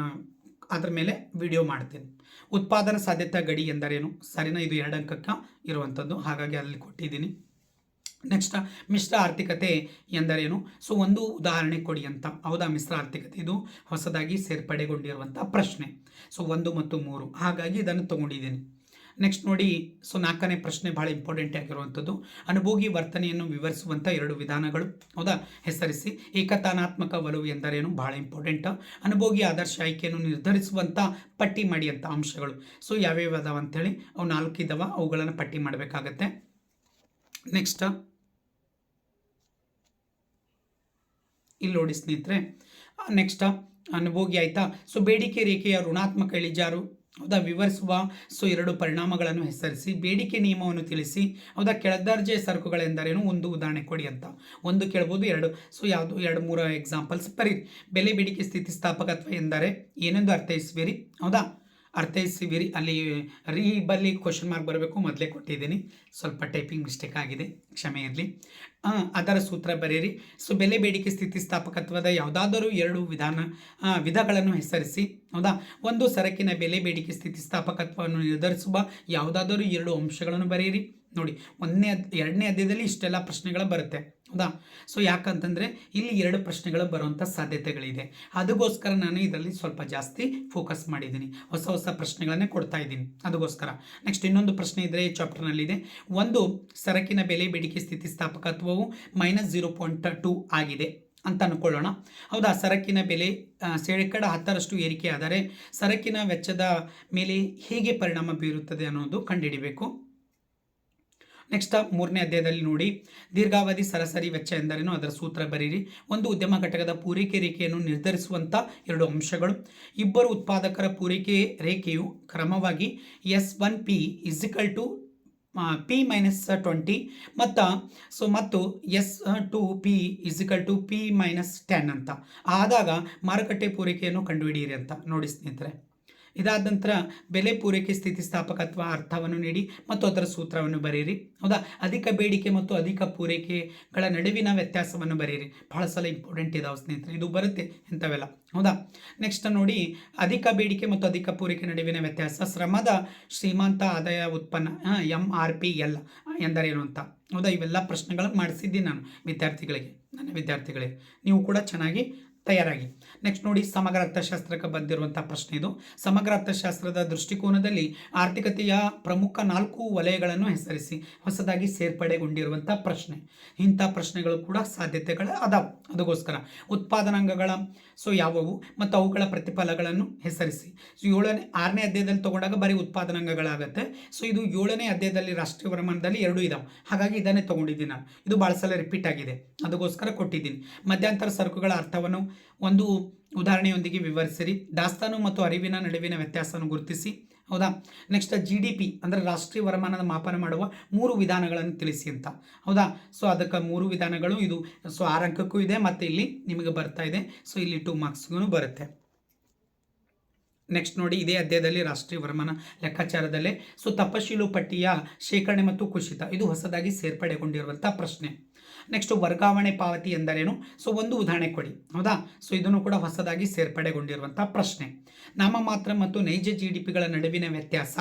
Speaker 1: ಅದ್ರ ಮೇಲೆ ವಿಡಿಯೋ ಮಾಡ್ತೀನಿ. ಉತ್ಪಾದನಾ ಸಾಧ್ಯತಾ ಗಡಿ ಎಂದರೇನು? ಸರಿನಾ? ಇದು ಎರಡು ಅಂಕಕ್ಕೆ ಇರುವಂಥದ್ದು ಹಾಗಾಗಿ ಅಲ್ಲಿ ಕೊಟ್ಟಿದ್ದೀನಿ. ನೆಕ್ಸ್ಟ್ ಮಿಶ್ರ ಆರ್ಥಿಕತೆ ಎಂದರೇನು? ಸೊ, ಒಂದು ಉದಾಹರಣೆ ಕೊಡಿ ಅಂತ. ಹೌದಾ ಮಿಶ್ರ ಆರ್ಥಿಕತೆ? ಇದು ಹೊಸದಾಗಿ ಸೇರ್ಪಡೆಗೊಂಡಿರುವಂಥ ಪ್ರಶ್ನೆ. ಸೊ, ಒಂದು ಮತ್ತು ಮೂರು. ಹಾಗಾಗಿ ಇದನ್ನು ತಗೊಂಡಿದ್ದೀನಿ. ನೆಕ್ಸ್ಟ್ ನೋಡಿ ಸೊ ನಾಲ್ಕನೇ ಪ್ರಶ್ನೆ ಭಾಳ ಇಂಪಾರ್ಟೆಂಟ್ ಆಗಿರುವಂಥದ್ದು. ಅನುಭೋಗಿ ವರ್ತನೆಯನ್ನು ವಿವರಿಸುವಂಥ ಎರಡು ವಿಧಾನಗಳು. ಹೌದಾ? ಹೆಸರಿಸಿ. ಏಕತಾನಾತ್ಮಕ ಒಲವು ಎಂದರೇನು? ಭಾಳ ಇಂಪಾರ್ಟೆಂಟ್ ಅನುಭೋಗಿ ಆದರ್ಶ ಆಯ್ಕೆಯನ್ನು ನಿರ್ಧರಿಸುವಂಥ, ಪಟ್ಟಿ ಮಾಡಿ ಅಂತ ಅಂಶಗಳು. ಸೊ ಯಾವ್ಯಾವ ಅದಾವ ಅಂಥೇಳಿ ಅವು ನಾಲ್ಕು ಇದ್ದಾವ ಅವುಗಳನ್ನು ಪಟ್ಟಿ ಮಾಡಬೇಕಾಗತ್ತೆ. ನೆಕ್ಸ್ಟ್ ಇಲ್ಲಿ ನೋಡಿ ಸ್ನೇಹಿತರೆ. ನೆಕ್ಸ್ಟ್ ಅನುಭೋಗಿ ಆಯಿತಾ? ಸೊ ಬೇಡಿಕೆ ರೇಖೆಯ ಋಣಾತ್ಮಕ ಇಳಿಜಾರು. ಹೌದಾ? ವಿವರಿಸುವ ಸೊ ಎರಡು ಪರಿಣಾಮಗಳನ್ನು ಹೆಸರಿಸಿ, ಬೇಡಿಕೆ ನಿಯಮವನ್ನು ತಿಳಿಸಿ, ಹೌದಾ? ಕೆಳದರ್ಜೆ ಸರಕುಗಳೆಂದರೇನು? ಒಂದು ಉದಾಹರಣೆ ಕೊಡಿ ಅಂತ. ಒಂದು ಕೇಳ್ಬೋದು, ಎರಡು. ಸೊ ಯಾವುದು? ಎರಡು, ಮೂರು ಎಕ್ಸಾಂಪಲ್ಸ್ ಬರೀ ಬೆಲೆ, ಬೇಡಿಕೆ, ಸ್ಥಿತಿಸ್ಥಾಪಕತ್ವ ಎಂದರೆ ಏನೆಂದು ಅರ್ಥೈಸುವಿರಿ? ಹೌದಾ? ಅರ್ಥೈಸುವಿರಿ ಅಲ್ಲಿ ರೀ ಬಲ್ಲಿ ಕ್ವಶನ್ ಮಾರ್ಕ್ ಬರಬೇಕು. ಮೊದಲೇ ಕೊಟ್ಟಿದ್ದೀನಿ. ಸ್ವಲ್ಪ ಟೈಪಿಂಗ್ ಮಿಸ್ಟೇಕ್ ಆಗಿದೆ. ಕ್ಷಮೆ ಇರಲಿ. ಅದರ ಸೂತ್ರ ಬರೆಯಿರಿ ಸೊ, ಬೆಲೆ ಬೇಡಿಕೆ ಸ್ಥಿತಿಸ್ಥಾಪಕತ್ವದ ಯಾವುದಾದರೂ ಎರಡು ವಿಧಾನ ವಿಧಗಳನ್ನು ಹೆಸರಿಸಿ. ಹೌದಾ? ಒಂದು, ಸರಕಿನ ಬೆಲೆ ಬೇಡಿಕೆ ಸ್ಥಿತಿಸ್ಥಾಪಕತ್ವವನ್ನು ನಿರ್ಧರಿಸುವ ಯಾವುದಾದರೂ ಎರಡು ಅಂಶಗಳನ್ನು ಬರೆಯಿರಿ ನೋಡಿ, ಒಂದನೇ, ಎರಡನೇ ಅಧ್ಯಾಯದಲ್ಲಿ ಇಷ್ಟೆಲ್ಲ ಪ್ರಶ್ನೆಗಳು ಬರುತ್ತೆ. ಹೌದಾ? ಸೊ ಯಾಕಂತಂದರೆ ಇಲ್ಲಿ ಎರಡು ಪ್ರಶ್ನೆಗಳು ಬರುವಂಥ ಸಾಧ್ಯತೆಗಳಿದೆ. ಅದಕ್ಕೋಸ್ಕರ ನಾನು ಇದರಲ್ಲಿ ಸ್ವಲ್ಪ ಜಾಸ್ತಿ ಫೋಕಸ್ ಮಾಡಿದ್ದೀನಿ. ಹೊಸ ಹೊಸ ಪ್ರಶ್ನೆಗಳನ್ನೇ ಕೊಡ್ತಾ ಇದ್ದೀನಿ. ಅದಕ್ಕೋಸ್ಕರ. ನೆಕ್ಸ್ಟ್ ಇನ್ನೊಂದು ಪ್ರಶ್ನೆ ಇದ್ದರೆ ಈ ಚಾಪ್ಟರ್ನಲ್ಲಿದೆ. ಒಂದು, ಸರಕಿನ ಬೆಲೆ ಬೇಡಿಕೆ ಸ್ಥಿತಿಸ್ಥಾಪಕತ್ವವು ಮೈನಸ್ ಜೀರೋ ಪಾಯಿಂಟ್ ಟೂ ಆಗಿದೆ ಅಂತ ಅಂದ್ಕೊಳ್ಳೋಣ ಹೌದಾ? ಸರಕಿನ ಬೆಲೆ ಶೇಕಡ ಹತ್ತರಷ್ಟು ಏರಿಕೆ ಆದರೆ ಸರಕಿನ ವೆಚ್ಚದ ಮೇಲೆ ಹೇಗೆ ಪರಿಣಾಮ ಬೀರುತ್ತದೆ ಅನ್ನೋದು ಕಂಡುಹಿಡಿಬೇಕು. ನೆಕ್ಸ್ಟ್ ಮೂರನೇ ಅಧ್ಯಾಯದಲ್ಲಿ ನೋಡಿ. ದೀರ್ಘಾವಧಿ ಸರಾಸರಿ ವೆಚ್ಚ ಎಂದರೇನು? ಅದರ ಸೂತ್ರ ಬರೀರಿ. ಒಂದು ಉದ್ಯಮ ಘಟಕದ ಪೂರೈಕೆ ರೇಖೆಯನ್ನು ನಿರ್ಧರಿಸುವಂಥ ಎರಡು ಅಂಶಗಳು. ಇಬ್ಬರು ಉತ್ಪಾದಕರ ಪೂರೈಕೆ ರೇಖೆಯು ಕ್ರಮವಾಗಿ S one P equal to P minus twenty ಮತ್ತು ಸೊ ಮತ್ತು S two P equal to P minus ten ಅಂತ. ಆದಾಗ ಮಾರುಕಟ್ಟೆ ಪೂರೈಕೆಯನ್ನು ಕಂಡುಹಿಡಿಯಿರಿ ಅಂತ. ನೋಡಿ ಸ್ನೇಹಿತರೆ. ಇದಾದ ನಂತರ ಬೆಲೆ ಪೂರೈಕೆ ಸ್ಥಿತಿಸ್ಥಾಪಕತ್ವ ಅರ್ಥವನ್ನು ನೀಡಿ ಮತ್ತು ಅದರ ಸೂತ್ರವನ್ನು ಬರೆಯಿರಿ. ಹೌದಾ? ಅಧಿಕ ಬೇಡಿಕೆ ಮತ್ತು ಅಧಿಕ ಪೂರೈಕೆಗಳ ನಡುವಿನ ವ್ಯತ್ಯಾಸವನ್ನು ಬರೆಯಿರಿ. ಬಹಳ ಸಲ ಇಂಪಾರ್ಟೆಂಟ್ ಇದಾವೆ ಸ್ನೇಹಿತರೆ, ಇದು ಬರುತ್ತೆ ಇಂಥವೆಲ್ಲ ಹೌದಾ? ನೆಕ್ಸ್ಟ್ ನೋಡಿ, ಅಧಿಕ ಬೇಡಿಕೆ ಮತ್ತು ಅಧಿಕ ಪೂರೈಕೆ ನಡುವಿನ ವ್ಯತ್ಯಾಸ. ಶ್ರಮದ ಶ್ರೀಮಂತ ಆದಾಯ ಉತ್ಪನ್ನ ಎಂ ಆರ್ ಪಿ ಎಲ್ ಎಂದರೇನು ಅಂತ. ಹೌದಾ? ಇವೆಲ್ಲ ಪ್ರಶ್ನೆಗಳನ್ನು ಮಾಡಿಸಿದ್ದೀನಿ ನಾನು ವಿದ್ಯಾರ್ಥಿಗಳಿಗೆ, ನನ್ನ ವಿದ್ಯಾರ್ಥಿಗಳಿಗೆ. ನೀವು ಕೂಡ ಚೆನ್ನಾಗಿ ತಯಾರಾಗಿ. ನೆಕ್ಸ್ಟ್ ನೋಡಿ, ಸಮಗ್ರ ಅರ್ಥಶಾಸ್ತ್ರಕ್ಕೆ ಬಂದಿರುವಂಥ ಪ್ರಶ್ನೆ ಇದು. ಸಮಗ್ರ ಅರ್ಥಶಾಸ್ತ್ರದ ದೃಷ್ಟಿಕೋನದಲ್ಲಿ ಆರ್ಥಿಕತೆಯ ಪ್ರಮುಖ ನಾಲ್ಕು ವಲಯಗಳನ್ನು ಹೆಸರಿಸಿ, ಹೊಸದಾಗಿ ಸೇರ್ಪಡೆಗೊಂಡಿರುವಂಥ ಪ್ರಶ್ನೆ. ಇಂಥ ಪ್ರಶ್ನೆಗಳು ಕೂಡ ಸಾಧ್ಯತೆಗಳ ಅದಾವೆ. ಅದಕ್ಕೋಸ್ಕರ ಉತ್ಪಾದನಾಂಗಗಳ, ಸೊ ಯಾವುವು ಮತ್ತು ಅವುಗಳ ಪ್ರತಿಫಲಗಳನ್ನು ಹೆಸರಿಸಿ. ಸೊ ಏಳನೇ, ಆರನೇ ಅಧ್ಯಾಯದಲ್ಲಿ ತಗೊಂಡಾಗ ಬರೀ ಉತ್ಪಾದನಾಂಗಗಳಾಗುತ್ತೆ. ಸೊ ಇದು ಏಳನೇ ಅಧ್ಯಾಯದಲ್ಲಿ ರಾಷ್ಟ್ರೀಯ ವರಮಾನದಲ್ಲಿ ಎರಡು ಇದಾವೆ. ಹಾಗಾಗಿ ಇದನ್ನೇ ತಗೊಂಡಿದ್ದೀನಿ ನಾನು. ಇದು ಭಾಳ ಸಲ ರಿಪೀಟ್ ಆಗಿದೆ. ಅದಕ್ಕೋಸ್ಕರ ಕೊಟ್ಟಿದ್ದೀನಿ. ಮಧ್ಯಂತರ ಸರಕುಗಳ ಅರ್ಥವನ್ನು ಒಂದು ಉದಾಹರಣೆಯೊಂದಿಗೆ ವಿವರಿಸಿರಿ. ದಾಸ್ತಾನು ಮತ್ತು ಅರಿವಿನ ನಡುವಿನ ವ್ಯತ್ಯಾಸವನ್ನು ಗುರುತಿಸಿ. ಹೌದಾ? ನೆಕ್ಸ್ಟ್ ಜಿ ಡಿ ಪಿ ಅಂದರೆ ರಾಷ್ಟ್ರೀಯ ವರಮಾನದ ಮಾಪನ ಮಾಡುವ ಮೂರು ವಿಧಾನಗಳನ್ನು ತಿಳಿಸಿ ಅಂತ. ಹೌದಾ? ಸೊ ಅದಕ್ಕೆ ಮೂರು ವಿಧಾನಗಳು. ಇದು ಸೊ ಆರಂಕಕ್ಕೂ ಇದೆ, ಮತ್ತು ಇಲ್ಲಿ ನಿಮಗೆ ಬರ್ತಾ ಇದೆ. ಸೊ ಇಲ್ಲಿ ಟೂ ಮಾರ್ಕ್ಸ್ಗೂ ಬರುತ್ತೆ. ನೆಕ್ಸ್ಟ್ ನೋಡಿ, ಇದೇ ಅಧ್ಯಾಯದಲ್ಲಿ ರಾಷ್ಟ್ರೀಯ ವರಮಾನ ಲೆಕ್ಕಾಚಾರದಲ್ಲೇ ಸೊ ತಪಶೀಲು ಪಟ್ಟಿಯ ಶೇಖರಣೆ ಮತ್ತು ಕುಸಿತ ಇದು ಹೊಸದಾಗಿ ಸೇರ್ಪಡೆಗೊಂಡಿರುವಂಥ ಪ್ರಶ್ನೆ. ನೆಕ್ಸ್ಟ್ ವರ್ಗಾವಣೆ ಪಾವತಿ ಎಂದರೇನು? ಸೊ ಒಂದು ಉದಾಹರಣೆ ಕೊಡಿ. ಹೌದಾ? ಸೊ ಇದನ್ನು ಕೂಡ ಹೊಸದಾಗಿ ಸೇರ್ಪಡೆಗೊಂಡಿರುವಂಥ ಪ್ರಶ್ನೆ. ನಾಮಮಾತ್ರ ಮತ್ತು ನೈಜ ಜಿ ಡಿ ಪಿಗಳ ನಡುವಿನ ವ್ಯತ್ಯಾಸ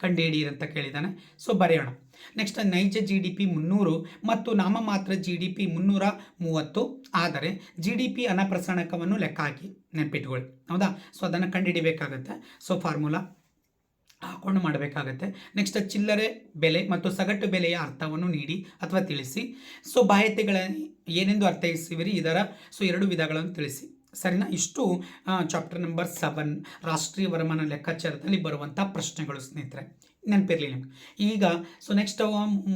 Speaker 1: ಕಂಡುಹಿಡಿಯಿರಿ ಅಂತ ಕೇಳಿದ್ದಾನೆ. ಸೊ ಬರೆಯೋಣ. ನೆಕ್ಸ್ಟ್ ನೈಜ ಜಿ ಡಿ ಪಿ ಮುನ್ನೂರು ಮತ್ತು ನಾಮಮಾತ್ರ ಜಿ ಡಿ ಪಿ ಮುನ್ನೂರ ಮೂವತ್ತು. ಆದರೆ ಜಿ ಡಿ ಪಿ ಅನಪ್ರಸರಣಕವನ್ನು ಲೆಕ್ಕ ಹಾಕಿ ನೆನಪಿಟ್ಕೊಳ್ಳಿ. ಹೌದಾ? ಸೊ ಅದನ್ನು ಕಂಡುಹಿಡಿಬೇಕಾಗತ್ತೆ. ಸೊ ಫಾರ್ಮುಲಾ ಹಾಕೊಂಡು ಮಾಡಬೇಕಾಗತ್ತೆ. ನೆಕ್ಸ್ಟ್ ಚಿಲ್ಲರೆ ಬೆಲೆ ಮತ್ತು ಸಗಟು ಬೆಲೆಯ ಅರ್ಥವನ್ನು ನೀಡಿ ಅಥವಾ ತಿಳಿಸಿ. ಸೊ ಬಾಹ್ಯತೆಗಳ ಏನೆಂದು ಅರ್ಥೈಸುವಿರಿ? ಇದರ ಸೊ ಎರಡು ವಿಧಗಳನ್ನು ತಿಳಿಸಿ. ಸರಿನಾ? ಇಷ್ಟು ಚಾಪ್ಟರ್ ನಂಬರ್ ಸೆವೆನ್ ರಾಷ್ಟ್ರೀಯ ವರಮಾನ ಲೆಕ್ಕಾಚಾರದಲ್ಲಿ ಬರುವಂಥ ಪ್ರಶ್ನೆಗಳು ಸ್ನೇಹಿತರೆ. ನೆನಪಿರಲಿ ನಿಮ್ಗೆ. ಈಗ ಸೊ ನೆಕ್ಸ್ಟ್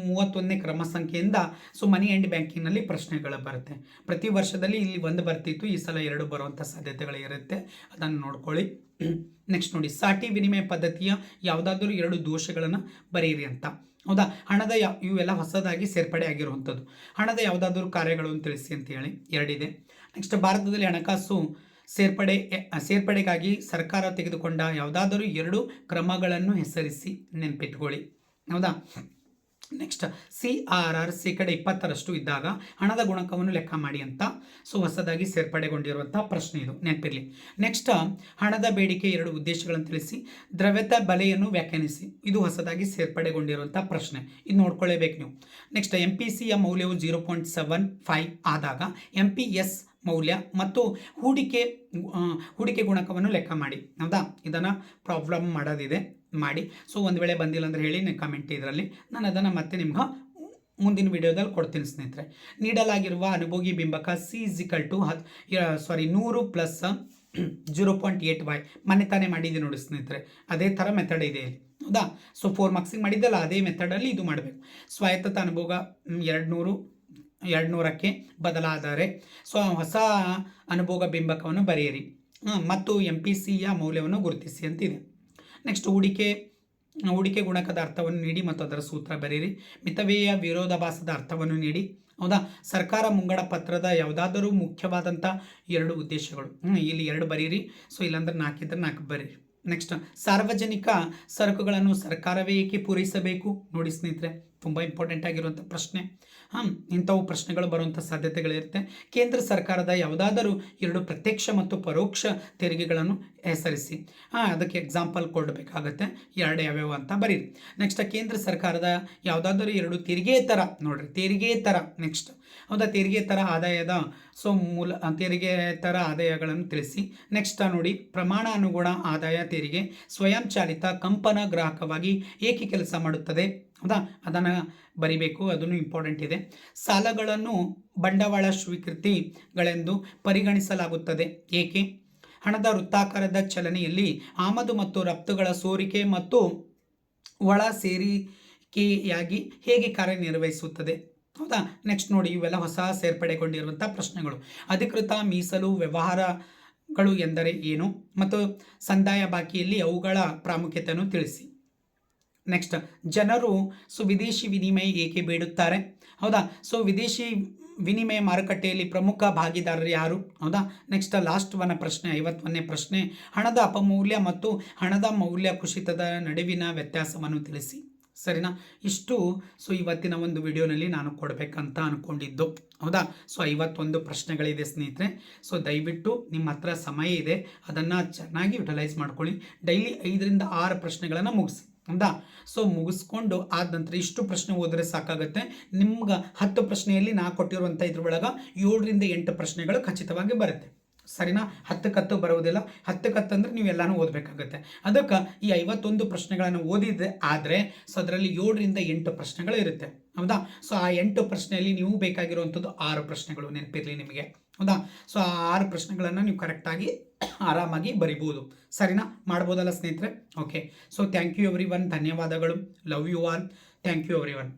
Speaker 1: ಮೂವತ್ತೊಂದನೇ ಕ್ರಮ ಸಂಖ್ಯೆಯಿಂದ ಸೊ ಮನಿ ಆ್ಯಂಡ್ ಬ್ಯಾಂಕಿಂಗ್ನಲ್ಲಿ ಪ್ರಶ್ನೆಗಳು ಬರುತ್ತೆ. ಪ್ರತಿ ವರ್ಷದಲ್ಲಿ ಇಲ್ಲಿ ಒಂದು ಬರ್ತಿತ್ತು, ಈ ಸಲ ಎರಡು ಬರುವಂಥ ಸಾಧ್ಯತೆಗಳಿರುತ್ತೆ ಅದನ್ನು ನೋಡ್ಕೊಳ್ಳಿ. ನೆಕ್ಸ್ಟ್ ನೋಡಿ, ಸಾಟಿ ವಿನಿಮಯ ಪದ್ಧತಿಯ ಯಾವುದಾದ್ರೂ ಎರಡು ದೋಷಗಳನ್ನು ಬರೆಯಿರಿ ಅಂತ. ಹೌದಾ? ಹಣದ ಯಾವ ಇವೆಲ್ಲ ಹೊಸದಾಗಿ ಸೇರ್ಪಡೆ ಆಗಿರುವಂಥದ್ದು. ಹಣದ ಯಾವುದಾದ್ರೂ ಕಾರ್ಯಗಳನ್ನು ತಿಳಿಸಿ ಅಂತ ಹೇಳಿ. ಎರಡಿದೆ. ನೆಕ್ಸ್ಟ್ ಭಾರತದಲ್ಲಿ ಹಣಕಾಸು ಸೇರ್ಪಡೆ ಸೇರ್ಪಡೆಗಾಗಿ ಸರ್ಕಾರ ತೆಗೆದುಕೊಂಡ ಯಾವುದಾದರೂ ಎರಡು ಕ್ರಮಗಳನ್ನು ಹೆಸರಿಸಿ ನೆನಪಿಟ್ಕೊಳ್ಳಿ. ಹೌದಾ? ನೆಕ್ಸ್ಟ್, ಸಿ ಆರ್ ಆರ್ ಶೇಕಡ ಇಪ್ಪತ್ತರಷ್ಟು ಇದ್ದಾಗ ಹಣದ ಗುಣಕವನ್ನು ಲೆಕ್ಕ ಮಾಡಿ ಅಂತ ಸೊ, ಹೊಸದಾಗಿ ಸೇರ್ಪಡೆಗೊಂಡಿರುವಂಥ ಪ್ರಶ್ನೆ ಇದು. ನೆನಪಿರಲಿ. ನೆಕ್ಸ್ಟ್, ಹಣದ ಬೇಡಿಕೆ ಎರಡು ಉದ್ದೇಶಗಳನ್ನು ತಿಳಿಸಿ ದ್ರವ್ಯತ ಬಲೆಯನ್ನು ವ್ಯಾಖ್ಯಾನಿಸಿ. ಇದು ಹೊಸದಾಗಿ ಸೇರ್ಪಡೆಗೊಂಡಿರುವಂಥ ಪ್ರಶ್ನೆ. ಇದು ನೋಡ್ಕೊಳ್ಳೇಬೇಕು ನೀವು. ನೆಕ್ಸ್ಟ್ ಎಂ ಪಿ ಸಿಯ ಮೌಲ್ಯವು ಜೀರೋ ಪಾಯಿಂಟ್ ಸೆವೆನ್ ಫೈವ್ ಆದಾಗ ಎಂ ಪಿ ಎಸ್ ಮೌಲ್ಯ ಮತ್ತು ಹೂಡಿಕೆ ಹೂಡಿಕೆ ಗುಣಕವನ್ನು ಲೆಕ್ಕ ಮಾಡಿ. ಹೌದಾ? ಇದನ್ನು ಪ್ರಾಬ್ಲಮ್ ಮಾಡೋದಿದೆ. ಮಾಡಿ. ಸೊ ಒಂದು ವೇಳೆ ಬಂದಿಲ್ಲ ಅಂದರೆ ಹೇಳಿ ಕಮೆಂಟ್ ಇದರಲ್ಲಿ. ನಾನು ಅದನ್ನು ಮತ್ತೆ ನಿಮ್ಗೆ ಮುಂದಿನ ವಿಡಿಯೋದಲ್ಲಿ ಕೊಡ್ತೀನಿ, ಸ್ನೇಹಿತರೆ. ನೀಡಲಾಗಿರುವ ಅನುಭೋಗಿ ಬಿಂಬಕ ಸಿ ಇಸಿಕಲ್ ಟು ಹತ್ ಸಾರಿ ನೂರು plus zero point eight Y ಮನೆ ತಾನೇ ಮಾಡಿದ್ದೆ ನೋಡಿ, ಸ್ನೇಹಿತರೆ. ಅದೇ ಥರ ಮೆಥಡ್ ಇದೆ ಇಲ್ಲಿ. ಹೌದಾ? ಸೊ ಫೋರ್ ಮಾರ್ಕ್ಸಿಗೆ ಮಾಡಿದ್ದಲ್ಲ, ಅದೇ ಮೆಥಡಲ್ಲಿ ಇದು ಮಾಡಬೇಕು. ಸ್ವಾಯತ್ತತ ಅನುಭೋಗ ಎರಡು ನೂರು ಎರಡು ನೂರಕ್ಕೆ ಬದಲಾದರೆ. ಸೊ ಹೊಸ ಅನುಭೋಗ ಬಿಂಬಕವನ್ನು ಬರೆಯಿರಿ. ಮತ್ತು ಎಂ ಪಿ ಸಿಯ ಮೌಲ್ಯವನ್ನು ಗುರುತಿಸಿ ಅಂತಿದೆ. ನೆಕ್ಸ್ಟ್ ಹೂಡಿಕೆ ಹೂಡಿಕೆ ಗುಣಕದ ಅರ್ಥವನ್ನು ನೀಡಿ ಮತ್ತು ಅದರ ಸೂತ್ರ ಬರೆಯಿರಿ. ಮಿತವ್ಯಯ ವಿರೋಧಾಭಾಸದ ಅರ್ಥವನ್ನು ನೀಡಿ. ಹೌದಾ? ಸರ್ಕಾರ ಮುಂಗಡ ಪತ್ರದ ಯಾವುದಾದರೂ ಮುಖ್ಯವಾದಂಥ ಎರಡು ಉದ್ದೇಶಗಳು. ಇಲ್ಲಿ ಎರಡು ಬರೀರಿ ಸೊ ಇಲ್ಲಾಂದ್ರೆ ನಾಲ್ಕಿದ್ರೆ ನಾಲ್ಕು ಬರೀರಿ ನೆಕ್ಸ್ಟ್ ಸಾರ್ವಜನಿಕ ಸರಕುಗಳನ್ನು ಸರ್ಕಾರವೇ ಏಕೆ ಪೂರೈಸಬೇಕು? ನೋಡಿ ಸ್ನೇಹಿತರೆ ತುಂಬ ಇಂಪಾರ್ಟೆಂಟ್ ಆಗಿರುವಂಥ ಪ್ರಶ್ನೆ. ಹಾಂ ಇಂಥವು ಪ್ರಶ್ನೆಗಳು ಬರುವಂಥ ಸಾಧ್ಯತೆಗಳಿರುತ್ತೆ ಕೇಂದ್ರ ಸರ್ಕಾರದ ಯಾವುದಾದರೂ ಎರಡು ಪ್ರತ್ಯಕ್ಷ ಮತ್ತು ಪರೋಕ್ಷ ತೆರಿಗೆಗಳನ್ನು ಹೆಸರಿಸಿ. ಹಾಂ, ಅದಕ್ಕೆ ಎಕ್ಸಾಂಪಲ್ ಕೊಡಬೇಕಾಗತ್ತೆ ಎರಡು ಯಾವ್ಯಾವ ಅಂತ ಬರೀರಿ. ನೆಕ್ಸ್ಟ್ ಕೇಂದ್ರ ಸರ್ಕಾರದ ಯಾವುದಾದರೂ ಎರಡು ತೆರಿಗೆಯೇತರ ನೋಡ್ರಿ. ತೆರಿಗೆಯೇತರ ನೆಕ್ಸ್ಟ್ ಹೌದಾ? ತೆರಿಗೆಯೇತರ ಆದಾಯದ ಸೊ ಮೂಲ ತೆರಿಗೆಯೇತರ ಆದಾಯಗಳನ್ನು ತಿಳಿಸಿ. ನೆಕ್ಸ್ಟ್ ನೋಡಿ ಪ್ರಮಾಣಾನುಗುಣ ಆದಾಯ ತೆರಿಗೆ ಸ್ವಯಂಚಾಲಿತ ಕಂಪನ ಗ್ರಾಹಕವಾಗಿ ಏಕೆ ಕೆಲಸ ಮಾಡುತ್ತದೆ? ಹೌದಾ? ಅದನ್ನು ಬರಿಬೇಕು, ಅದನ್ನು ಇಂಪಾರ್ಟೆಂಟ್ ಇದೆ. ಸಾಲಗಳನ್ನು ಬಂಡವಾಳ ಸ್ವೀಕೃತಿಗಳೆಂದು ಪರಿಗಣಿಸಲಾಗುತ್ತದೆ. ಏಕೆ? ಹಣದ ವೃತ್ತಾಕಾರದ ಚಲನೆಯಲ್ಲಿ ಆಮದು ಮತ್ತು ರಫ್ತುಗಳ ಸೋರಿಕೆ ಮತ್ತು ಒಳ ಸೇರಿಕೆಯಾಗಿ ಹೇಗೆ ಕಾರ್ಯನಿರ್ವಹಿಸುತ್ತದೆ? ಹೌದಾ? ನೆಕ್ಸ್ಟ್ ನೋಡಿ, ಇವೆಲ್ಲ ಹೊಸ ಸೇರ್ಪಡೆಗೊಂಡಿರುವಂಥ ಪ್ರಶ್ನೆಗಳು. ಅಧಿಕೃತ ಮೀಸಲು ವ್ಯವಹಾರಗಳು ಎಂದರೆ ಏನು? ಮತ್ತು ಸಂದಾಯ ಬಾಕಿಯಲ್ಲಿ ಅವುಗಳ ಪ್ರಾಮುಖ್ಯತೆಯನ್ನು ತಿಳಿಸಿ. ನೆಕ್ಸ್ಟ್ ಜನರು ಸೊ ವಿದೇಶಿ ವಿನಿಮಯ ಏಕೆ ಬೇಡುತ್ತಾರೆ? ಹೌದಾ? ಸೊ ವಿದೇಶಿ ವಿನಿಮಯ ಮಾರುಕಟ್ಟೆಯಲ್ಲಿ ಪ್ರಮುಖ ಭಾಗಿದಾರರು ಯಾರು? ಹೌದಾ? ನೆಕ್ಸ್ಟ್ ಲಾಸ್ಟ್ ಒನ್ ಪ್ರಶ್ನೆ, ಐವತ್ತೊಂದನೇ ಪ್ರಶ್ನೆ. ಹಣದ ಅಪಮೌಲ್ಯ ಮತ್ತು ಹಣದ ಮೌಲ್ಯ ಕುಸಿತದ ನಡುವಿನ ವ್ಯತ್ಯಾಸವನ್ನು ತಿಳಿಸಿ. ಸರಿನಾ? ಇಷ್ಟು ಸೊ ಇವತ್ತಿನ ಒಂದು ವಿಡಿಯೋನಲ್ಲಿ ನಾನು ಕೊಡಬೇಕಂತ ಅಂದ್ಕೊಂಡಿದ್ದು ಹೌದಾ? ಸೊ ಐವತ್ತೊಂದು ಪ್ರಶ್ನೆಗಳಿದೆ ಸ್ನೇಹಿತರೆ. ಸೊ ದಯವಿಟ್ಟು ನಿಮ್ಮ ಹತ್ರ ಸಮಯ ಇದೆ. ಅದನ್ನು ಚೆನ್ನಾಗಿ ಯುಟಿಲೈಸ್ ಮಾಡ್ಕೊಳ್ಳಿ. ಡೈಲಿ ಐದರಿಂದ ಆರು ಪ್ರಶ್ನೆಗಳನ್ನು ಮುಗಿಸಿ. ಹೌದಾ ಸೊ ಮುಗಿಸ್ಕೊಂಡು ಆದ ನಂತರ ಇಷ್ಟು ಪ್ರಶ್ನೆ ಓದಿದ್ರೆ ಸಾಕಾಗುತ್ತೆ. ನಿಮ್ಗೆ ಹತ್ತು ಪ್ರಶ್ನೆಯಲ್ಲಿ ನಾ ಕೊಟ್ಟಿರುವಂಥ ಇದ್ರೊಳಗೆ ಏಳರಿಂದ ಎಂಟು ಪ್ರಶ್ನೆಗಳು ಖಚಿತವಾಗಿ ಬರುತ್ತೆ. ಸರಿನಾ? ಹತ್ತು ಬರುವುದಿಲ್ಲ. ಹತ್ತಕ್ಕೆ ಹತ್ತು ಅಂದರೆ ನೀವು ಎಲ್ಲನೂ ಓದಬೇಕಾಗುತ್ತೆ. ಅದಕ್ಕೆ ಈ ಐವತ್ತೊಂದು ಪ್ರಶ್ನೆಗಳನ್ನು ಓದಿದ್ರೆ ಆದರೆ ಸೊ ಅದರಲ್ಲಿ ಏಳರಿಂದ ಎಂಟು ಪ್ರಶ್ನೆಗಳು ಇರುತ್ತೆ. ಹೌದಾ? ಸೊ ಆ ಎಂಟು ಪ್ರಶ್ನೆಯಲ್ಲಿ ನೀವು ಬೇಕಾಗಿರುವಂಥದ್ದು ಆರು ಪ್ರಶ್ನೆಗಳು ನೆನಪಿರಲಿ ನಿಮಗೆ. ಹೌದಾ? ಸೊ ಆ ಆರು ಪ್ರಶ್ನೆಗಳನ್ನು ನೀವು ಕರೆಕ್ಟಾಗಿ ಆರಾಮಾಗಿ ಬರಿಬೋದು. ಸರಿನಾ? ಮಾಡ್ಬೋದಲ್ಲ ಸ್ನೇಹಿತರೆ? Okay so thank you everyone ಧನ್ಯವಾದಗಳು. Love you all thank you everyone